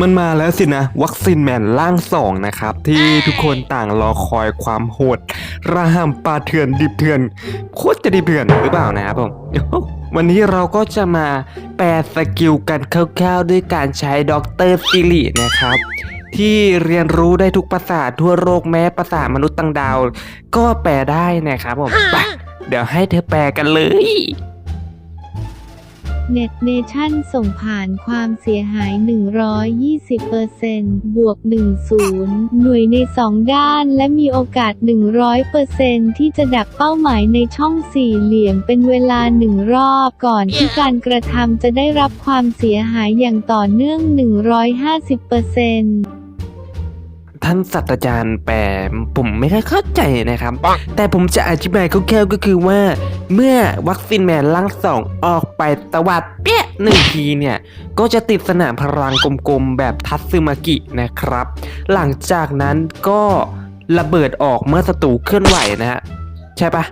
มันมาแล้วสินะ วัคซีนแมนร่างสองนะครับ ที่ทุกคนต่างรอคอยความโหดระหำปลาเถื่อนดิบเถื่อนโคตรจะดิบเถื่อนหรือเปล่านะครับผมวันนี้เราก็จะมาแปลสกิลกันคร่าวๆด้วยการใช้ด็อกเตอร์ซิรินะครับที่เรียนรู้ได้ทุกภาษาทั่วโลกแม้ภาษามนุษย์ต่างดาว ก็แปลได้นะครับผมไปเดี๋ยวให้เธอแปลกันเลย เน็ตเนชั่นส่งผ่านความเสียหาย 120%บวก 10 หน่วยใน 2 ด้านและมีโอกาส 100%ที่จะดักเป้าหมายในช่องสี่เหลี่ยมเป็นเวลาหนึ่งรอบก่อนที่การกระทำจะได้รับความเสียหายอย่างต่อเนื่อง 150% ท่านศาสตราจารย์แปลผมไม่ค่อยเข้าใจนะครับ แต่ผมจะอธิบายคร่าวๆก็คือว่า เมื่อวัคซีนแมนล่างสองออกไปตวัดเปี้ยหนึ่งทีเนี่ย ก็จะติดสนามพลังกลมๆแบบทัตสึมากินะครับ หลังจากนั้นก็ระเบิดออกเมื่อศัตรูเคลื่อนไหวนะฮะใช่ปะ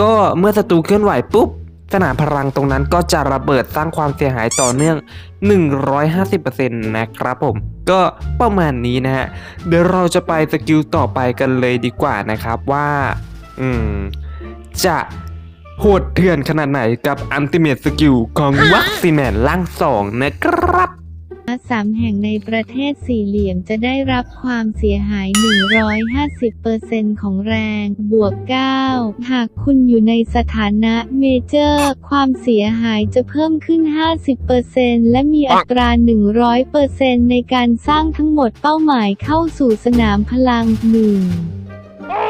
ก็เมื่อศัตรูเคลื่อนไหวปุ๊บ สนามพลังตรงนั้นก็จะระเบิดสร้างความเสียหายต่อเนื่อง 150%นะครับผม ก็ประมาณนี้นะฮะ เดี๋ยวเราจะไปสกิลต่อไปกันเลยดีกว่านะครับว่า อืม จะโหดเถื่อนขนาดไหนกับอันติเม e สกิลของวัคซีแมนล่างสองนะครับ สามแห่งในประเทศสี่เหลี่ยมจะได้รับความเสียหาย 150%ของแรง บวก 9 หากคุณอยู่ในสถานะเมเจอร์ ความเสียหายจะเพิ่มขึ้น 50%และมีอัตรา 100%ในการสร้างทั้งหมดเป้าหมายเข้าสู่สนามพลังหนึ่ง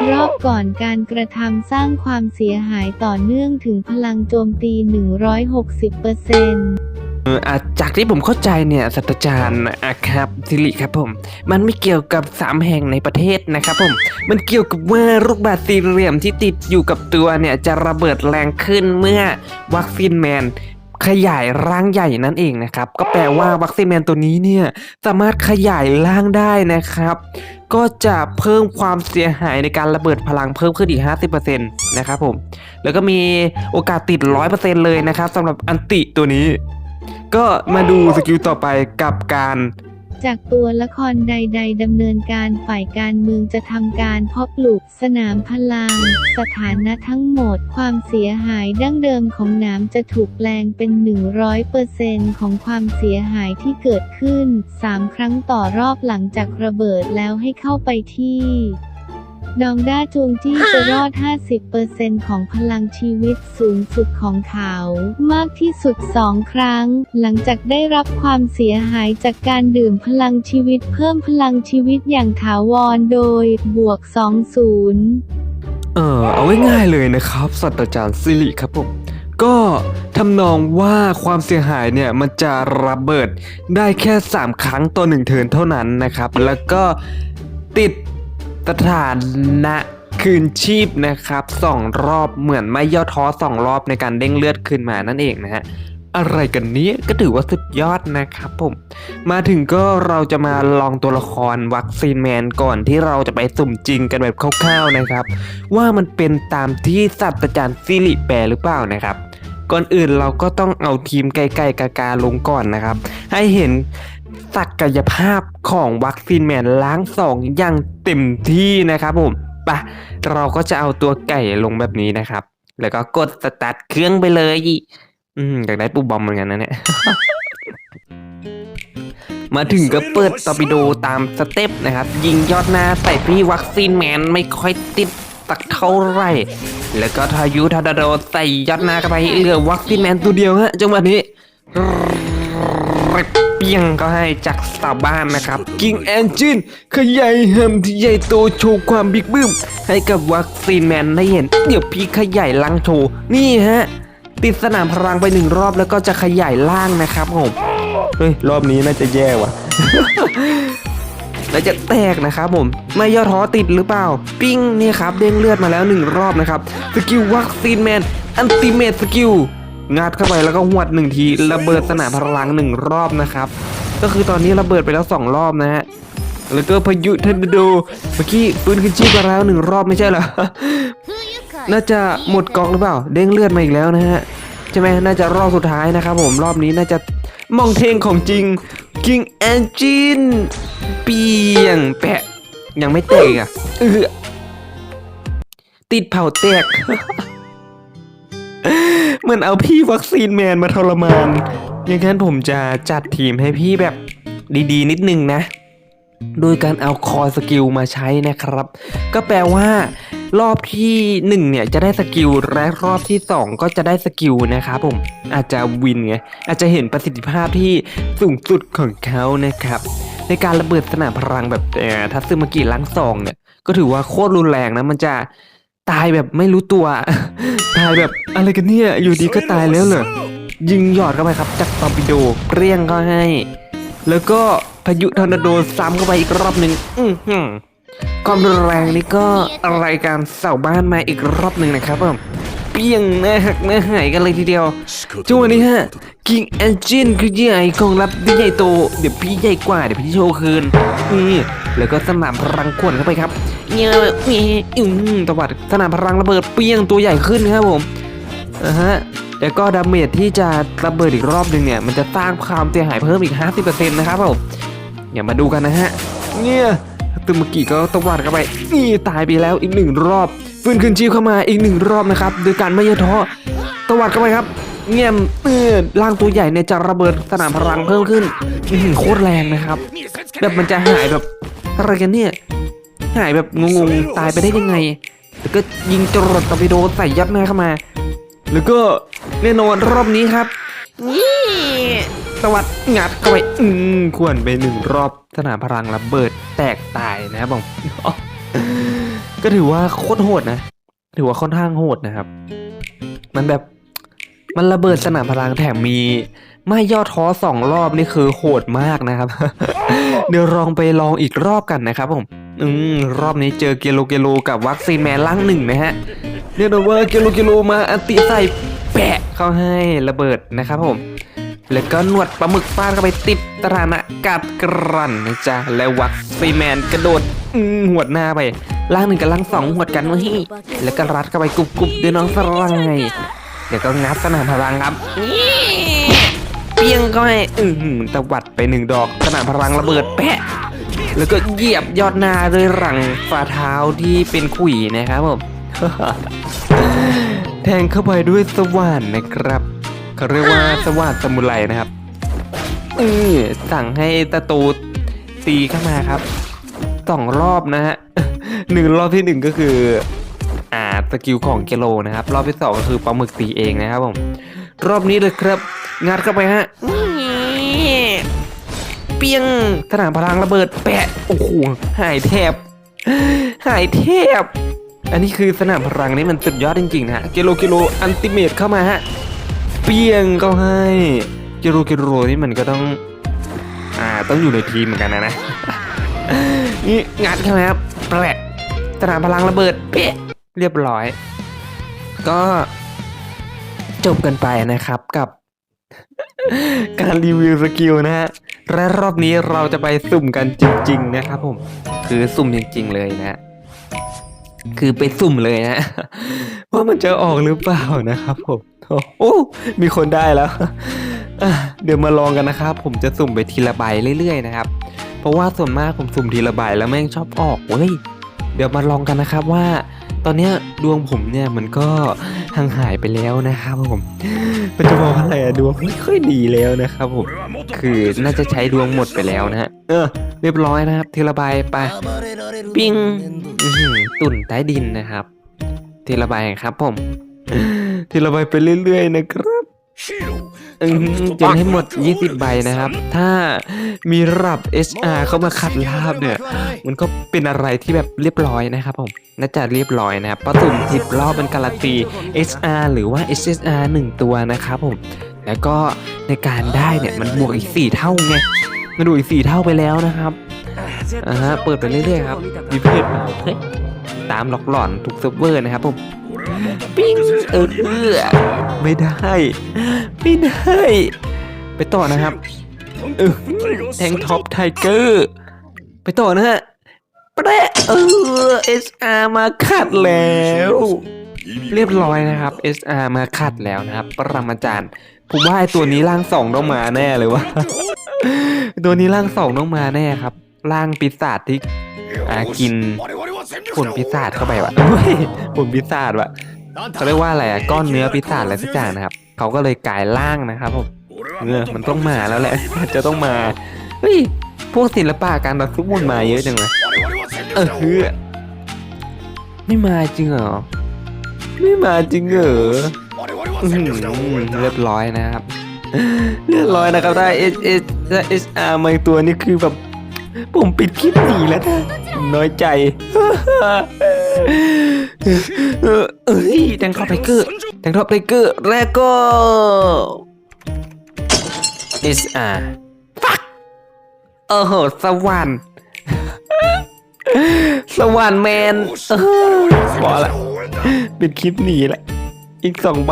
รอบก่อนการกระทำสร้างความเสียหายต่อเนื่องถึงพลังโจมตี 160%เออจากที่ผมเข้าใจเนี่ยศาสตราจารย์อะครับสิริครับผม มันไม่เกี่ยวกับสามแห่งในประเทศนะครับผม มันเกี่ยวกับว่าลูกบาศก์สี่เหลี่ยมที่ติดอยู่กับตัวเนี่ยจะระเบิดแรงขึ้นเมื่อวัคซีนแมนขยายร่างใหญ่นั่นเองนะครับ ก็แปลว่าวัคซีนแมนตัวนี้เนี่ยสามารถขยายร่างได้นะครับ ก็จะเพิ่มความเสียหายในการระเบิดพลังเพิ่มขึ้นอีก 50%นะครับผม แล้วก็มีโอกาสติด 100%เลยนะครับสำหรับอันติตัวนี้ ก็มาดูสกิลต่อไปกับการจากตัวละครใด ๆดำเนินการฝ่ายการเมืองจะทำการเพาะปลูกสนามพลัง สถานะทั้งหมดความเสียหายดั้งเดิมของนามจะถูกแปลงเป็น 100%ของความเสียหายที่เกิดขึ้น 3 ครั้งต่อรอบหลังจากระเบิดแล้วให้เข้าไปที่ ดองด้าจวงจี้จะรอด 50%ของพลังชีวิตสูงสุดของเขา มากที่สุด2ครั้ง หลังจากได้รับความเสียหายจากการดื่มพลังชีวิตเพิ่มพลังชีวิตอย่างถาวรโดย บวก 20 เออเอาง่ายๆเลยนะครับศาสตราจารย์ซิริครับผมก็ทำนองว่าความเสียหายเนี่ยมันจะระเบิดได้แค่ 3 ครั้งต่อหนึ่งเทิร์นเท่านั้นนะครับ แล้วก็ติด สถานะคืนชีพนะครับสองรอบเหมือนไม่ย่อท้อสองรอบในการเด้งเลือดคืนมานั่นเองนะฮะอะไรกันเนี้ยก็ถือว่าสุดยอดนะครับผม มาถึงก็เราจะมาลองตัวละครวัคซีนแมนก่อนที่เราจะไปสุ่มจริงกันแบบคร่าวๆนะครับ ว่ามันเป็นตามที่ศาสตราจารย์ซิริแปลหรือเปล่านะครับ ก่อนอื่นเราก็ต้องเอาทีมไกลๆกากาลงก่อนนะครับ ให้เห็น ศักยภาพของวัคซีนแมนล้างสองอย่างเต็มที่นะครับผมไปะเราก็จะเอาตัวไก่ลงแบบนี้นะครับ แล้วก็กดสตาร์ทเครื่องไปเลย อืมอยากได้ปูบอมเหมือนกันนะเนี่ยมาถึงก็เปิดตอร์ปิโดตามสเต็ปนะครับ ยิงยอดหน้าใส่พี่วัคซีนแมนไม่ค่อยติดตักเท่าไหร่ แล้วก็ทายุทาดาโดใส่ยอดหน้าเข้าไปเหลือวัคซีนแมนตัวเดียวฮะจังหวะนี้ เปียงก็ให้จากสาวบ้านนะครับกิงแอนจินขยายแฮมที่ใหญ่โตโชว์ความบิ๊กบึ้ม ให้กับวัคซีนแมนได้เห็น เดี๋ยวพี่ขยายลังโชว์ นี่ฮะ ติดสนามพลังไปหนึ่งรอบแล้วก็จะขยายล่างนะครับผมเฮ้ย รอบนี้น่าจะแย่ว่ะแล้วจะแตกนะครับผม ไม่ย่อท้อติดหรือเปล่า ปิ้งนี่ครับเด้งเลือดมาแล้วหนึ่งรอบนะครับ สกิลวัคซีนแมนอันติเมตสกิล งัดเข้าไปแล้วก็หวดหนึ่งทีระเบิดสนามพลังหนึ่งรอบนะครับ ก็คือตอนนี้ระเบิดไปแล้วสองรอบนะฮะแล้วก็พายุเทนโดเมื่อกี้ปืนขึ้นชีพมาแล้วหนึ่งรอบไม่ใช่เหรอน่าจะหมดกองหรือเปล่า เด้งเลือดมาอีกแล้วนะฮะใช่ไหมน่าจะรอบสุดท้ายนะครับผมรอบนี้น่าจะมองเทงของจริง King Engine เปียงแปะยังไม่แตกอะเออติดเผาแตก เหมือนเอาพี่วัคซีนแมนมาทรมานอย่างนั้นผมจะจัดทีมให้พี่แบบดีๆ นิดนึงนะ โดยการเอาคอสกิลมาใช้นะครับ ก็แปลว่ารอบที่หนึ่งเนี่ยจะได้สกิลและรอบที่สองก็จะได้สกิลนะครับผมอาจจะวินไงอาจจะเห็นประสิทธิภาพที่สูงสุดของเขานะครับ ในการระเบิดสนามพลังแบบทัตซึมากิล้างซองเนี่ยก็ถือว่าโคตรรุนแรงนะมันจะ ตายแบบไม่รู้ตัว ตายแบบอะไรกันเนี่ย อยู่ดีก็ตายแล้วเหรอ ยิงหยอดเข้าไปครับ จากตอร์ปิโดเปรี้ยงก็ให้ แล้วก็พายุทอร์นาโดซ้ำเข้าไปอีกรอบหนึ่งอือหือความรุนแรงนี่ก็อะไรการเสาบ้านมาอีกรอบหนึ่งนะครับผม ปี้ยงหน้าหักหน้าหายกันเลยทีเดียวจังหวะนี้ฮะ King Engine คือใหญ่ของรับที่ใหญ่โต เดี๋ยวพี่ใหญ่กว่าเดี๋ยวพี่โชว์คืนนี่แล้วก็สนามพลังขวนเข้าไปครับเนี่ยนี่อืมตวัดสนามพลังระเบิดเปี้ยงตัวใหญ่ขึ้นครับผมอ่าฮะแล้วก็ดาเมจที่จะระเบิดอีกรอบหนึ่งเนี่ยมันจะสร้างความเสียหายเพิ่มอีก 50%นะครับผมอย่ามาดูกันนะฮะเนี่ยตึมเมื่อกี้ก็ตวัดเข้าไปนี่ตายไปแล้วอีกหนึ่งรอบ ฟื้นคืนชีพเข้ามาอีกหนึ่งรอบนะครับ โดยการไม่ย่อท้อตวัดเข้าไปครับ เงียบเออร่างตัวใหญ่เนี่ยจะระเบิดสนามพลังเพิ่มขึ้นโคตรแรงนะครับแบบมันจะหายแบบอะไรกันเนี่ยหายแบบงงๆตายไปได้ยังไงแล้วก็ยิงจรวดตอร์ปิโดใส่ยัดหน้าเข้ามา แล้วก็แน่นอนรอบนี้ครับนี่ตวัดงัดเข้าไปอืมควรไปหนึ่งรอบสนามพลังระเบิดแตกตายนะครับผม ก็ถือว่าโคตรโหดนะ ถือว่าค่อนข้างโหดนะครับ มันแบบมันระเบิดสนามพลังแถมมี ไม่ย่อท้อสองรอบนี่คือโหดมากนะครับ เดี๋ยวลองไปลองอีกรอบกันนะครับผมอืมรอบนี้เจอเกโลเกโลกับวัคซีนแมนล่างหนึ่งนะฮะเรียกได้ว่าเกโลเกโลมาอันติใส่แปะเข้าให้ระเบิดนะครับผม แล้วก็หนวดปลาหมึกฟาดเข้าไปติดตรานะกัดกรันนะจ๊ะ แล้ววัคซีแมนกระโดดหวดหน้าไปล่างหนึ่งกับล่างสองหวดกันวะฮีแล้วก็รัดเข้าไปกรุบกรุบด้วยน้องสไลด์เดี๋ยวก็งัดสนามพลังครับเปียงก็ให้อืตะวัดไปหนึ่งดอกสนามพลังระเบิดแปะ แล้วก็เหยียบยอดหน้าด้วยรังฝ่าเท้าที่เป็นขุยนะครับผมแทงเข้าไปด้วยสว่านนะครับ เขาเรียกว่าสว่านสมุไรนะครับเออสั่งให้ตะตูตีเข้ามาครับสองรอบนะฮะหนึ่งรอบที่หนึ่งก็คือ อ่าสกิลของเกโลนะครับ รอบที่สองก็คือปลาหมึกตีเองนะครับผมรอบนี้เลยครับงัดเข้าไปฮะเปียงสนามพลังระเบิดแปะโอ้โหหายแทบ หายแทบ อันนี้คือสนามพลังนี่มันสุดยอดจริงๆนะฮะกิโลเกโลอันติเมตเข้ามาฮะ เปียงก็ให้กิโลกิโลนี่มันก็ต้อง อ่าต้องอยู่ในทีมเหมือนกันนะนะ นี่งัดเข้ามาครับแปะสนามพลังระเบิดเป๊ะเรียบร้อย ก็จบกันไปนะครับกับการรีวิวสกิลนะฮะ และรอบนี้เราจะไปสุ่มกันจริง ๆ นะครับผม คือสุ่มจริง ๆ เลยนะฮะ คือไปสุ่มเลยนะ ว่ามันจะออกหรือเปล่านะครับผมโอ้มีคนได้แล้ว เดี๋ยวมาลองกันนะครับ ผมจะสุ่มไปทีละใบเรื่อย ๆ นะครับ เพราะว่าส่วนมากผมสุ่มทีละใบแล้วแม่งชอบออกเว้ยเดี๋ยวมาลองกันนะครับว่า ตอนนี้ดวงผมเนี่ยมันก็ห่างหายไปแล้วนะครับผมมันจะบอกว่าอะไรอะดวงไม่ค่อยดีแล้วนะครับผมคือน่าจะใช้ดวงหมดไปแล้วนะฮะเออ เรียบร้อยนะครับทีละใบไปปิ้งตุ่นใต้ดินนะครับทีละใบครับผมทีละใบไปเรื่อย ๆ นะครับอืมจนให้หมด 20 ใบนะครับ ถ้ามีรับ HR เข้ามาขัดลาบเนี่ย มันก็เป็นอะไรที่แบบเรียบร้อยนะครับผม น่าจะเรียบร้อยนะครับประตุ่ม10 รอบเป็นการันตี HR หรือว่า SSR 1 ตัวนะครับผม แล้วก็ในการได้เนี่ย มันบวกอีก 4 เท่าไง มันบวกอีก4เท่าไปแล้วนะครับอ่าฮะเปิดไปเรื่อยๆครับมีเพจมาเฮ้ยตามหลอกหลอนทุกเซิร์ฟเวอร์นะครับผมปิ้งเออเออไม่ได้ไม่ได้ไปต่อนะครับเออแทงท็อปไทเกอร์ไปต่อนะฮะแปะเออ SR มาขัดแล้ว เรียบร้อยนะครับ SR มาขัดแล้วนะครับ ปรมาจารย์ผมว่าไอตัวนี้ร่างสองต้องมาแน่เลยว่า ตัวนี้ร่างสองต้องมาแน่ครับ ร่างปีศาจที่อากินผลปีศาจเข้าไปวะเฮ้ยผลปีศาจวะเขาเรียกว่าอะไรอะก้อนเนื้อปีศาจอะไรสักอย่างนะครับเขาก็เลยกลายร่างนะครับผมเออมันต้องมาแล้วแหละ จะต้องมาเฮ้ยพวกศิลปะการต่อสู้มันมาเยอะจังเลยเออคือไม่มาจริงเหรอไม่มาจริงเหรอเรียบร้อยนะครับ เรียบร้อยนะครับถ้า S S ถ้า S R มาอีกตัวนี่คือแบบผมปิดคลิปหนีแล้วนะน้อยใจเอ้ยแตงทอปไทเกอร์แตงทอปไทเกอร์แล้วก็ S R ฟักโอ้โหสวรรค์สวรรค์แมนเออพอละปิดคลิปหนีแหละอีกสองใบ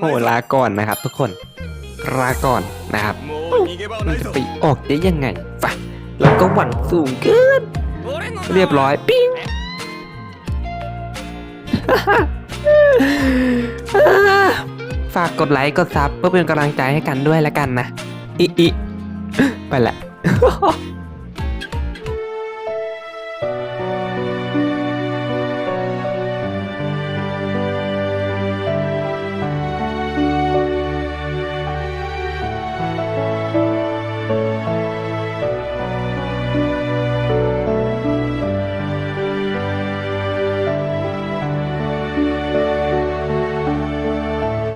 โอ้ลาก่อนนะครับทุกคน ลาก่อนนะครับมันจะไปออกได้ยังไงฟะแล้วก็หวังสูงเกิน เรียบร้อยปิ้งฝากกดไลค์กดซับเพื่อเป็นกำลังใจให้กันด้วยแล้วกันนะอิอิไปละ